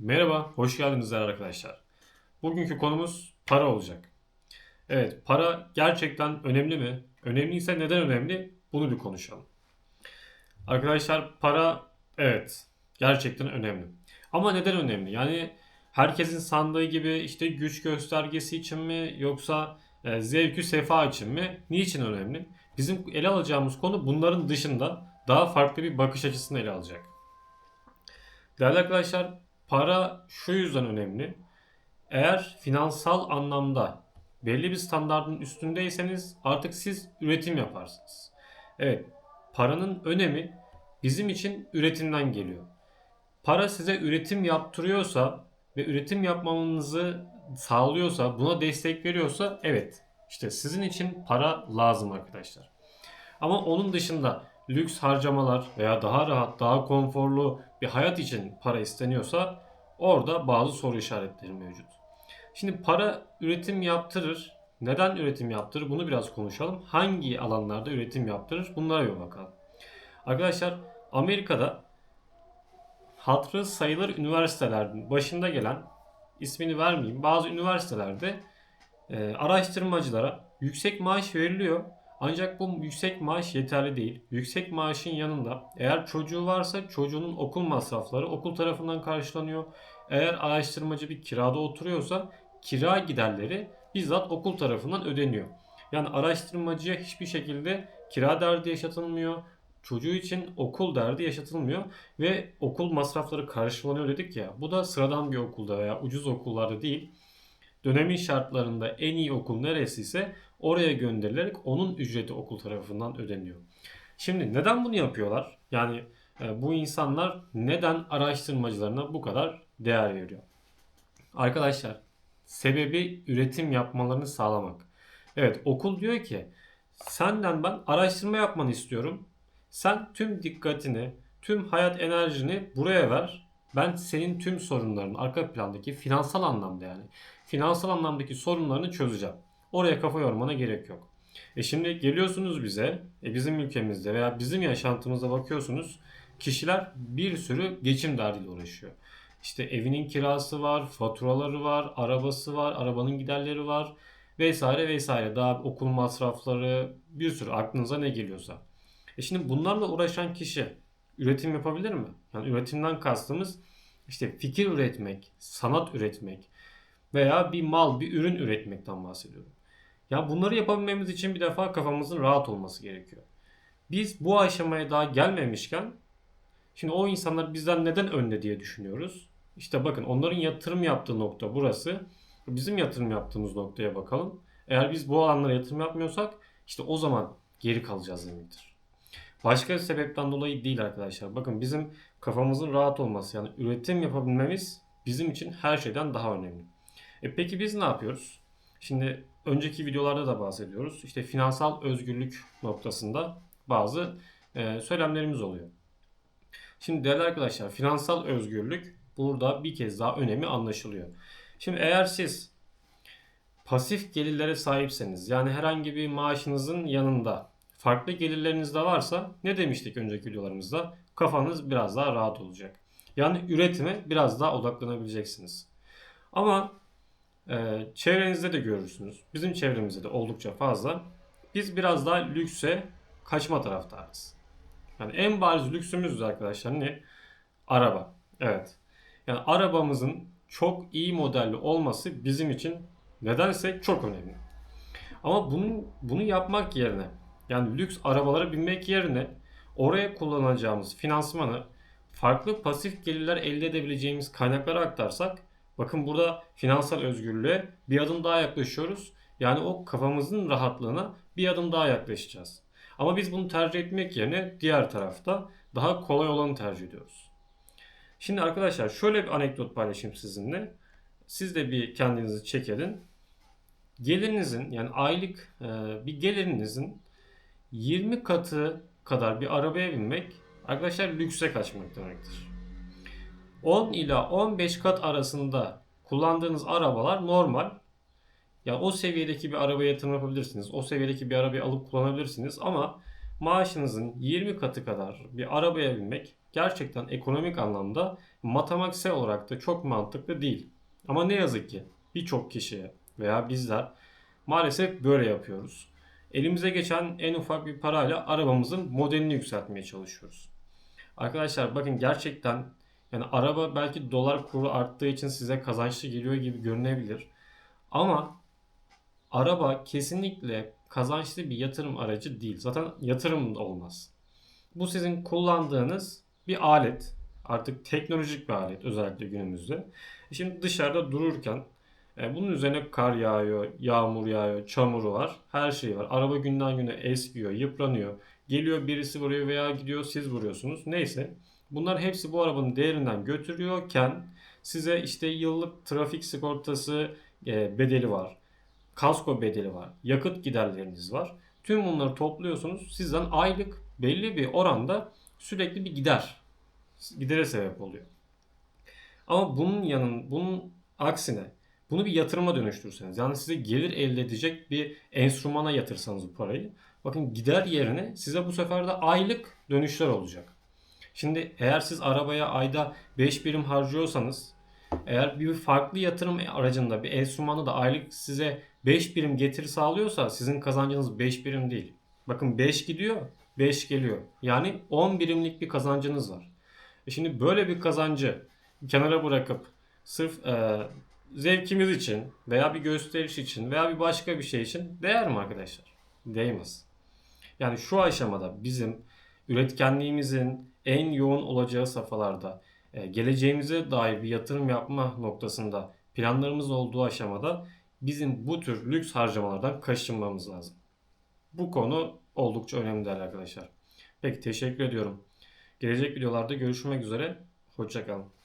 Merhaba, hoş geldiniz arkadaşlar. Bugünkü konumuz para olacak. Evet, para gerçekten önemli mi? Önemliyse neden önemli? Bunu bir konuşalım. Arkadaşlar para evet gerçekten önemli. Ama neden önemli? Yani herkesin sandığı gibi işte güç göstergesi için mi yoksa e, zevkü sefa için mi? Niçin önemli? Bizim ele alacağımız konu bunların dışında daha farklı bir bakış açısını ele alacak. Değerli arkadaşlar para şu yüzden önemli. Eğer finansal anlamda belli bir standartın üstündeyseniz artık siz üretim yaparsınız. Evet, paranın önemi bizim için üretimden geliyor. Para size üretim yaptırıyorsa ve üretim yapmanızı sağlıyorsa, buna destek veriyorsa evet, işte sizin için para lazım arkadaşlar. Ama onun dışında lüks harcamalar veya daha rahat, daha konforlu bir hayat için para isteniyorsa orada bazı soru işaretleri mevcut. Şimdi para üretim yaptırır. Neden üretim yaptırır? Bunu biraz konuşalım. Hangi alanlarda üretim yaptırır? Bunlara bir bakalım. Arkadaşlar Amerika'da hatırı sayılır üniversitelerin başında gelen ismini vermeyeyim bazı üniversitelerde e, araştırmacılara yüksek maaş veriliyor. Ancak bu yüksek maaş yeterli değil. Yüksek maaşın yanında eğer çocuğu varsa çocuğunun okul masrafları okul tarafından karşılanıyor. Eğer araştırmacı bir kirada oturuyorsa kira giderleri bizzat okul tarafından ödeniyor. Yani araştırmacıya hiçbir şekilde kira derdi yaşatılmıyor. Çocuğu için okul derdi yaşatılmıyor ve okul masrafları karşılanıyor dedik ya. Bu da sıradan bir okulda veya ucuz okullarda değil. Dönemin şartlarında en iyi okul neresiyse oraya gönderilerek onun ücreti okul tarafından ödeniyor. Şimdi neden bunu yapıyorlar? Yani bu insanlar neden araştırmacılarına bu kadar değer veriyor? Arkadaşlar sebebi üretim yapmalarını sağlamak. Evet okul diyor ki senden ben araştırma yapmanı istiyorum. Sen tüm dikkatini, tüm hayat enerjini buraya ver. Ben senin tüm sorunların arka plandaki finansal anlamda yani finansal anlamdaki sorunlarını çözeceğim. Oraya kafa yormana gerek yok. E şimdi geliyorsunuz bize, e bizim ülkemizde veya bizim yaşantımızda bakıyorsunuz kişiler bir sürü geçim derdiyle uğraşıyor. İşte evinin kirası var, faturaları var, arabası var, arabanın giderleri var vesaire vesaire. Daha okul masrafları bir sürü aklınıza ne geliyorsa. E şimdi bunlarla uğraşan kişi üretim yapabilir mi? Yani üretimden kastımız işte fikir üretmek, sanat üretmek veya bir mal, bir ürün üretmekten bahsediyorum. Ya bunları yapabilmemiz için bir defa kafamızın rahat olması gerekiyor. Biz bu aşamaya daha gelmemişken şimdi o insanlar bizden neden önde diye düşünüyoruz. İşte bakın onların yatırım yaptığı nokta burası. Bizim yatırım yaptığımız noktaya bakalım. Eğer biz bu alanlara yatırım yapmıyorsak işte o zaman geri kalacağız demektir. Başka bir sebepten dolayı değil arkadaşlar. Bakın bizim kafamızın rahat olması yani üretim yapabilmemiz bizim için her şeyden daha önemli. E peki biz ne yapıyoruz? Şimdi önceki videolarda da bahsediyoruz. İşte finansal özgürlük noktasında bazı e, söylemlerimiz oluyor. Şimdi değerli arkadaşlar finansal özgürlük burada bir kez daha önemi anlaşılıyor. Şimdi eğer siz pasif gelirlere sahipseniz yani herhangi bir maaşınızın yanında farklı gelirleriniz de varsa ne demiştik önceki videolarımızda? Kafanız biraz daha rahat olacak. Yani üretime biraz daha odaklanabileceksiniz. Ama e, çevrenizde de görürsünüz. Bizim çevremizde de oldukça fazla. Biz biraz daha lükse kaçma taraftarız. Yani en bariz lüksümüz arkadaşlar ne? Araba. Evet. Yani arabamızın çok iyi modelli olması bizim için nedense çok önemli. Ama bunun bunu yapmak yerine yani lüks arabalara binmek yerine oraya kullanacağımız finansmanı farklı pasif gelirler elde edebileceğimiz kaynaklara aktarsak bakın burada finansal özgürlüğe bir adım daha yaklaşıyoruz. Yani o kafamızın rahatlığına bir adım daha yaklaşacağız. Ama biz bunu tercih etmek yerine diğer tarafta daha kolay olanı tercih ediyoruz. Şimdi arkadaşlar şöyle bir anekdot paylaşayım sizinle. Siz de bir kendinizi çek. Gelirinizin yani aylık e, bir gelirinizin 20 katı kadar bir arabaya binmek arkadaşlar lükse kaçmak demektir. 10 ila 15 kat arasında kullandığınız arabalar normal. Ya o seviyedeki bir arabaya yatırım yapabilirsiniz. O seviyedeki bir arabayı alıp kullanabilirsiniz ama maaşınızın 20 katı kadar bir arabaya binmek gerçekten ekonomik anlamda matematiksel olarak da çok mantıklı değil. Ama ne yazık ki birçok kişiye veya bizler maalesef böyle yapıyoruz. Elimize geçen en ufak bir parayla arabamızın modelini yükseltmeye çalışıyoruz. Arkadaşlar bakın gerçekten yani araba belki dolar kuru arttığı için size kazançlı geliyor gibi görünebilir. Ama araba kesinlikle kazançlı bir yatırım aracı değil. Zaten yatırım da olmaz. Bu sizin kullandığınız bir alet. Artık teknolojik bir alet özellikle günümüzde. Şimdi dışarıda dururken e, bunun üzerine kar yağıyor, yağmur yağıyor, çamuru var, her şey var. Araba günden güne eskiyor, yıpranıyor. Geliyor birisi vuruyor veya gidiyor siz vuruyorsunuz. Neyse. Bunlar hepsi bu arabanın değerinden götürüyorken size işte yıllık trafik sigortası e, bedeli var. Kasko bedeli var. Yakıt giderleriniz var. Tüm bunları topluyorsunuz. Sizden aylık belli bir oranda sürekli bir gider. Gidere sebep oluyor. Ama bunun yanın bunun aksine bunu bir yatırıma dönüştürseniz yani size gelir elde edecek bir enstrümana yatırsanız bu parayı bakın gider yerine size bu sefer de aylık dönüşler olacak. Şimdi eğer siz arabaya ayda 5 birim harcıyorsanız eğer bir farklı yatırım aracında bir enstrümanı da aylık size 5 birim getiri sağlıyorsa sizin kazancınız 5 birim değil. Bakın 5 gidiyor 5 geliyor. Yani 10 birimlik bir kazancınız var. E şimdi böyle bir kazancı kenara bırakıp sırf e, zevkimiz için veya bir gösteriş için veya bir başka bir şey için değer mi arkadaşlar? Değmez. Yani şu aşamada bizim üretkenliğimizin en yoğun olacağı safhalarda e, geleceğimize dair bir yatırım yapma noktasında planlarımız olduğu aşamada bizim bu tür lüks harcamalardan kaçınmamız lazım. Bu konu oldukça önemli değerli arkadaşlar. Peki teşekkür ediyorum. Gelecek videolarda görüşmek üzere. Hoşçakalın.